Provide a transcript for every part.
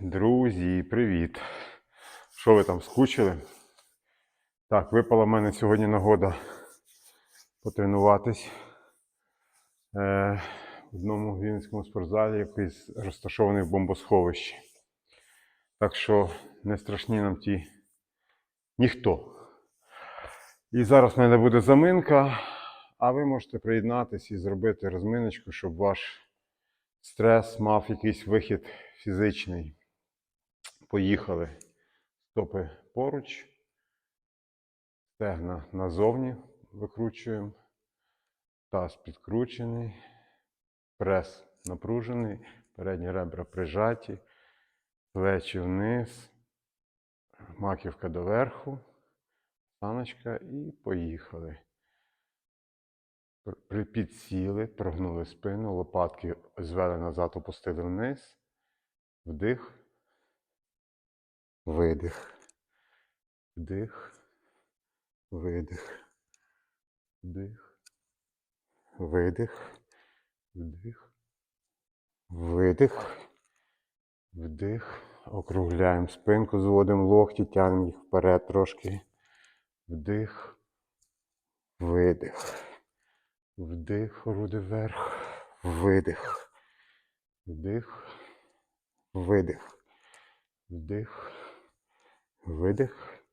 Друзі, привіт! Що ви там скучили? Так, випала в мене сьогодні нагода потренуватись е, в одному вінницькому спортзалі, який розташований в бомбосховищі. Так що не страшні нам ті ніхто. І зараз в мене буде заминка, а ви можете приєднатись і зробити розминочку, щоб ваш стрес мав якийсь вихід фізичний. Поїхали. Стопи поруч, стегна назовні викручуємо, таз підкручений, прес напружений, передні ребра прижаті, плечі вниз, маківка доверху, саночка. І поїхали. Підсіли, прогнули спину, лопатки звели назад, опустили вниз, вдих, видих, вдих, видих, вдих, видих, вдих, видих, вдих. Округляємо спинку, зводимо локті, тягнемо їх вперед трошки. Вдих, видих. Вдих, груди вверх, видих. Вдих, видих. Вдих, видих,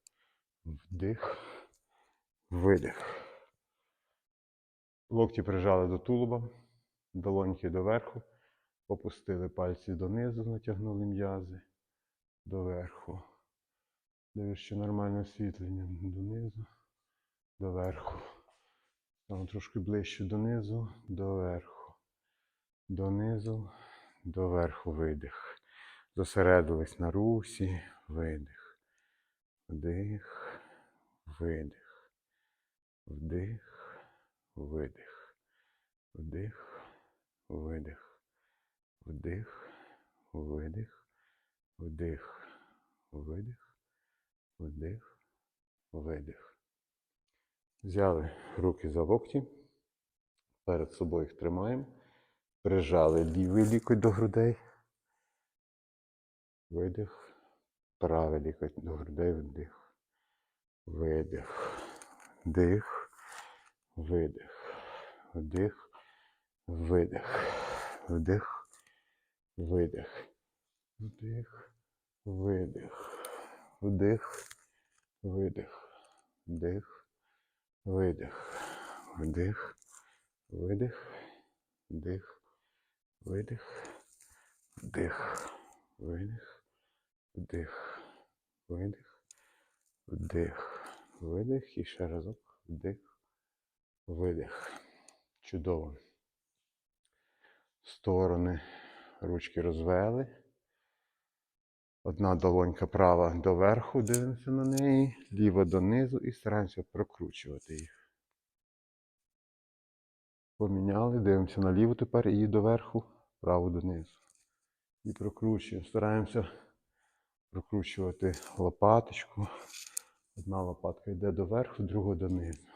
вдих, видих. Локті прижали до тулуба, долоньки доверху, опустили пальці донизу, натягнули м'язи доверху. Дивись, що нормальне освітлення донизу, доверху. Там трошки ближче донизу, доверху. Донизу, доверху видих. Зосередились на русі, видих. Вдих, видих. Вдих, видих. Вдих, видих. Вдих, видих. Вдих, видих. Вдих, видих. Взяли руки за локті, перед собою їх тримаємо, прижали лівий лікоть до грудей, видих, правий лікоть до грудей, вдих, видих, вдих, видих, вдих, видих, вдих, видих, вдих, видих, вдих, видих, вдих. Видих. Вдих. Видих. Вдих. Видих. Вдих. Видих. Вдих. Видих. Вдих. Видих. І ще разок. Вдих. Видих. Чудово. Сторони ручки розвели. Одна долонька права доверху, дивимося на неї, ліва донизу і стараємося прокручувати їх. Поміняли, дивимося на ліву тепер і доверху, праву донизу. І прокручуємо. Стараємося прокручувати лопаточку. Одна лопатка йде доверху, друга донизу.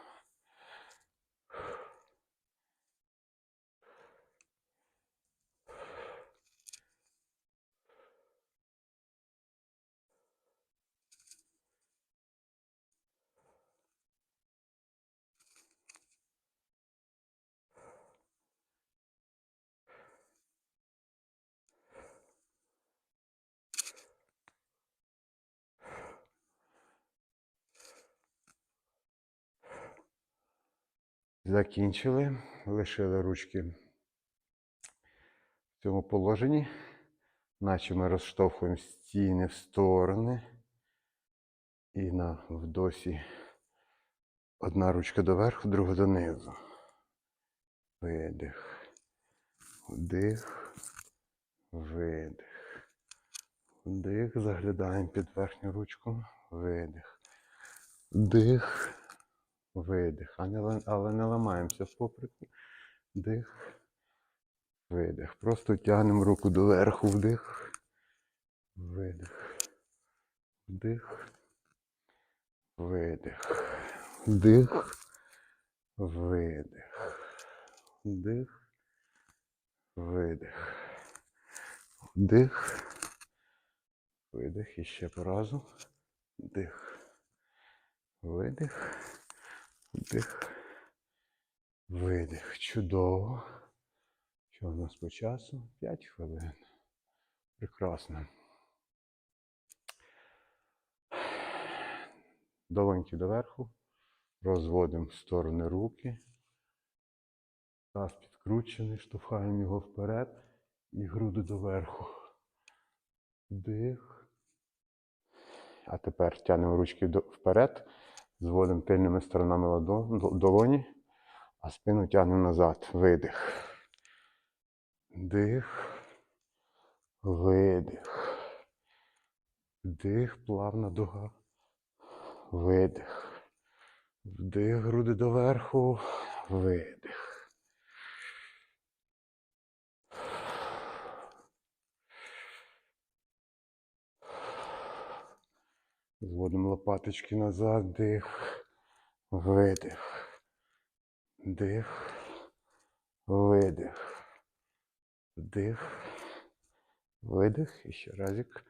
Закінчили, лишили ручки в цьому положенні, наче ми розштовхуємо стіни в сторони. І на вдосі одна ручка доверху, друга донизу. Видих. Вдих. Видих. Вдих. Заглядаємо під верхню ручку. Видих. Вдих. Видих. А не, але не ламаємося в поприку. Вдих. Видих. Просто тягнемо руку доверху. Вдих. Видих. Вдих. Видих. Вдих. Видих. Вдих. Видих. Вдих. Видих і ще по разу. Вдих. Видих. Вдих. Видих. Чудово. Що у нас по часу? 5 хвилин. Прекрасно. Долоньки доверху. Розводимо в сторони руки. Таз підкручений, штовхаємо його вперед і груди доверху. Вдих. А тепер тягнемо ручки вперед, зводимо тильними сторонами долоні, а спину тягнемо назад. Видих. Вдих. Видих. Вдих, плавна дуга. Видих. Вдих, груди доверху. Видих. Зводимо лопаточки назад, дих, видих, дих, видих, вдих, видих. І ще разик.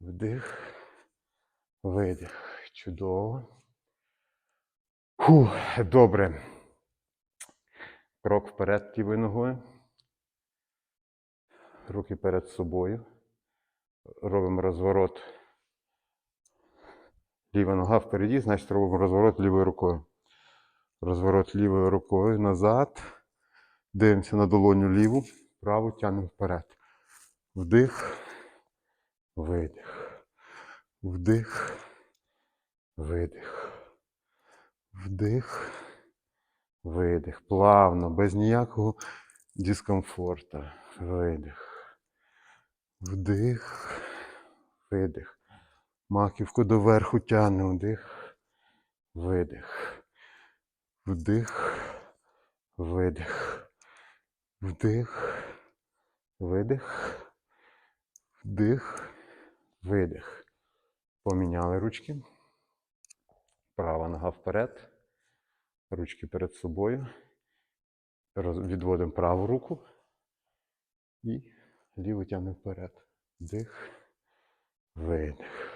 Вдих, видих. Чудово. Фу, добре. Крок вперед лівою ногою. Руки перед собою. Робимо розворот. Ліва нога впереді, значить робимо розворот лівою рукою. Розворот лівою рукою назад. Дивимося на долоню ліву, праву тягнемо вперед. Вдих, видих. Вдих, видих. Вдих, видих. Плавно, без ніякого дискомфорту. Видих. Вдих, видих. Маківку доверху тягнемо. Вдих, видих. Вдих, видих. Вдих, видих. Вдих, видих. Поміняли ручки. Права нога вперед. Ручки перед собою. Відводимо праву руку. І ліву тягнемо вперед. Вдих, видих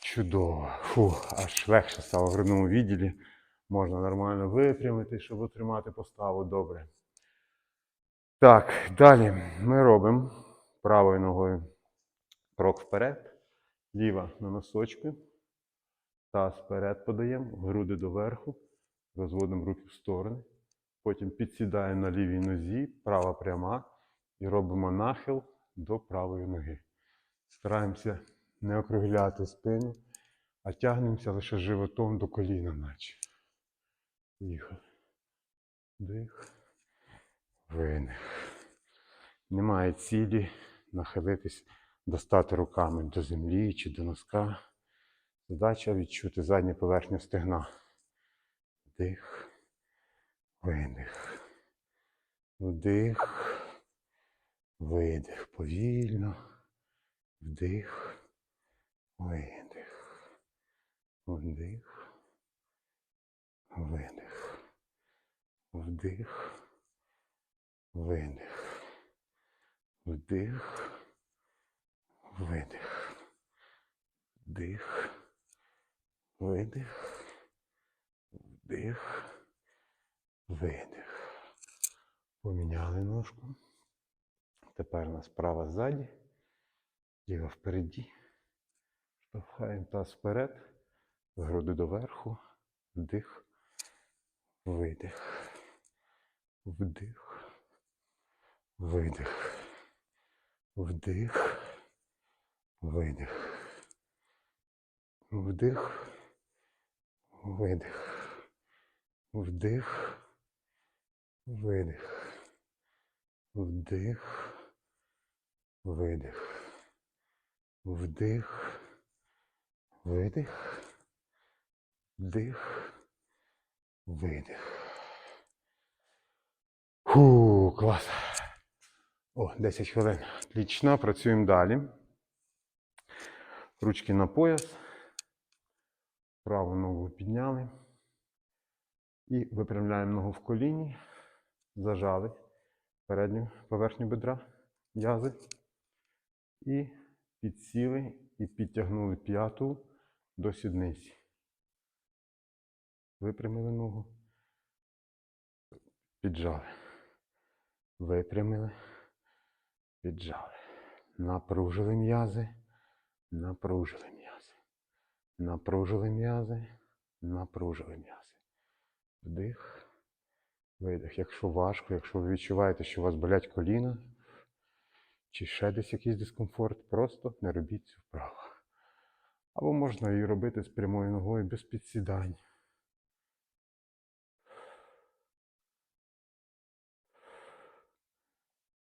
Чудово. Фу, аж легше стало в грудному відділі. Можна нормально випрямити, щоб отримати поставу добре. Так, далі ми робимо правою ногою крок вперед, ліва на носочки, таз вперед подаємо, груди доверху, розводимо руки в сторони. Потім підсідаємо на лівій нозі, права пряма, і робимо нахил до правої ноги. Стараємося не округляти спину, а тягнемося лише животом до коліна, наче. Поїхали. Дих. Видих. Немає цілі нахилитись, достати руками до землі чи до носка. Задача відчути задню поверхню стегна. Вдих. Видих. Вдих. Видих. Повільно. Вдих. Видих. Вдих. Видих. Вдих. Видих. Вдих. Видих. Вдих. Видих. Вдих. Видих. Поміняли ножку. Тепер у нас права ззаді, ліва впереді. Штовхаємо таз вперед, груди доверху, вдих, видих, вдих, видих, вдих, видих, вдих, видих, вдих, видих, вдих, видих, вдих, видих, вдих, видих. Фу, клас. О, 10 хвилин. Отлично, працюємо далі. Ручки на пояс. Праву ногу підняли. І випрямляємо ногу в коліні. Зажали передню поверхню бедра, м'язи. І підсіли і підтягнули п'яту до сідниці. Випрямили ногу. Піджали. Випрямили. Піджали. Напружили м'язи. Напружили м'язи. Напружили м'язи. Напружили м'язи. Вдих. Видих. Якщо важко, якщо ви відчуваєте, що у вас болять коліна, чи ще десь якийсь дискомфорт, просто не робіть цю вправу. Або можна її робити з прямою ногою без підсідань.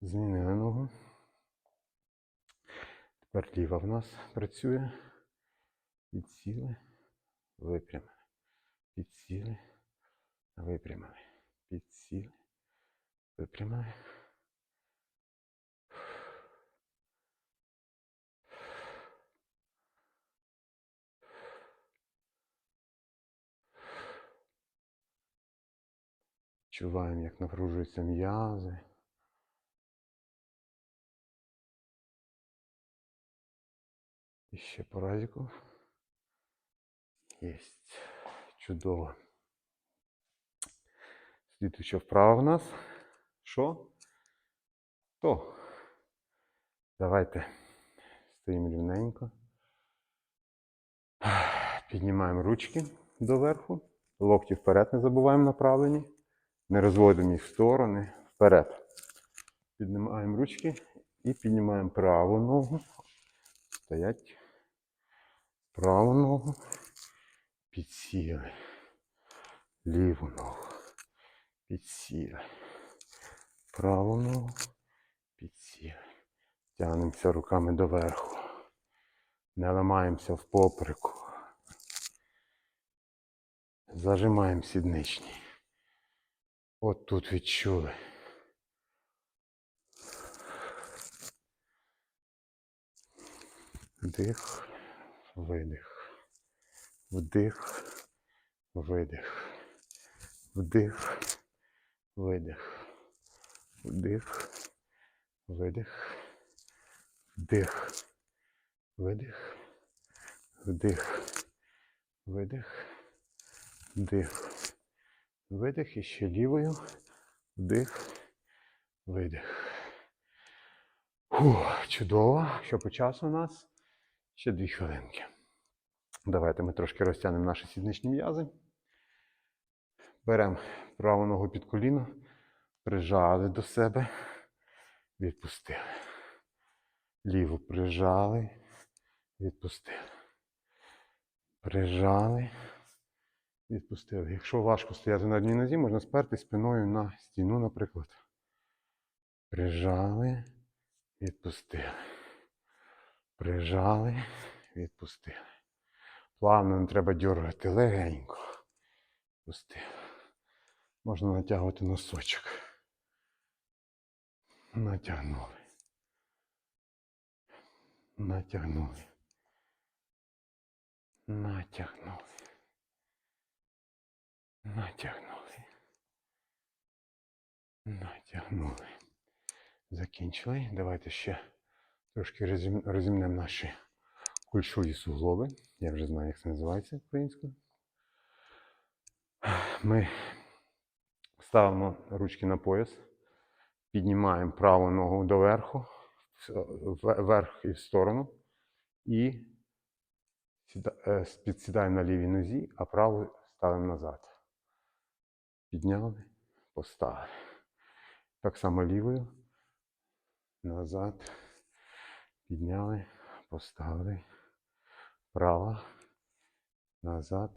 Змінили ногу. Тепер ліва в нас працює. Підсіли, випрямили. Підсіли, випрямили. Підсіли, випрямили. Чуваємо, як напружуються м'язи. І ще по разіку. Єсть. Чудово. Слідуюча вправа в нас. Що? То. Давайте стоїмо рівненько. Піднімаємо ручки доверху. Локті вперед не забуваємо направлені. Не розводимо їх в сторони. Вперед. Піднімаємо ручки і піднімаємо праву ногу. Стоять. Праву ногу. Підсіли. Ліву ногу. Підсіли. Праву ногу. Підсіли. Тягнемося руками доверху. Не ламаємося в попереку. Зажимаємо сідничні. От тут відчули. Вдих, видих. Вдих, видих. Вдих, видих. Вдих, видих. Вдих, видих. Вдих, видих. Вдих. Видих і ще лівою. Вдих, видих. Фух, чудово. Що по часу у нас? Ще дві хвилинки. Давайте ми трошки розтягнемо наші сідничні м'язи. Беремо праву ногу під коліно, прижали до себе, відпустили. Ліву прижали, відпустили. Прижали, відпустили. Якщо важко стояти на одній нозі, можна сперти спиною на стіну, наприклад. Прижали, відпустили. Прижали, відпустили. Плавно не треба дергати легенько. Пустили. Можна натягувати носочок. Натягнули. Натягнули. Натягнули. Натягнули. Натягнули. Закінчили. Давайте ще трошки розімнемо наші кульшові суглоби. Я вже знаю, як це називається українською. Ми ставимо ручки на пояс, піднімаємо праву ногу доверху, вверх і в сторону, і е, підсідаємо на лівій нозі, а праву ставимо назад. Підняли, поставили. Так само лівою. Назад. Підняли, поставили. Права. Назад.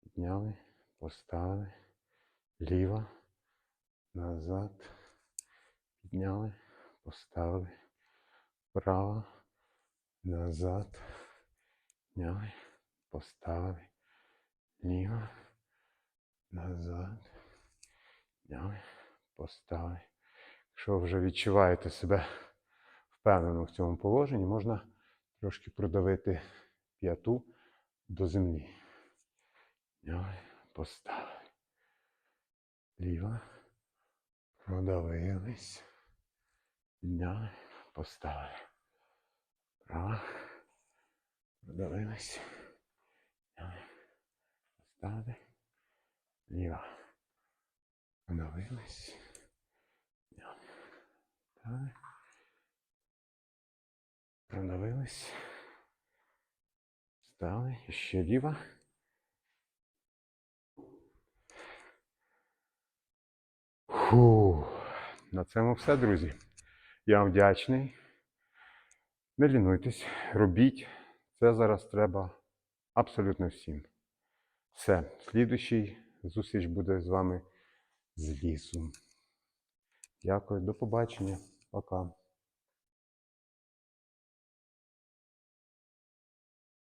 Підняли, поставили. Ліва. Назад. Підняли, поставили. Права. Назад. Підняли, поставили. Ліво, назад. Поставили. Якщо вже відчуваєте себе впевнено в цьому положенні, можна трошки продавити п'яту до землі. Підняли, поставили. Ліво. Продавились. Підняли, поставили. Право. Продавились. Поставили. Продавились. Підняли, поставили. Продавились. Стали. Ще ліво. Фу. На цьому все, друзі. Я вам вдячний. Не лінуйтесь, робіть. Це зараз треба абсолютно всім. Все. Слідуючий зустріч буде з вами з лісу. Дякую, до побачення. Пока.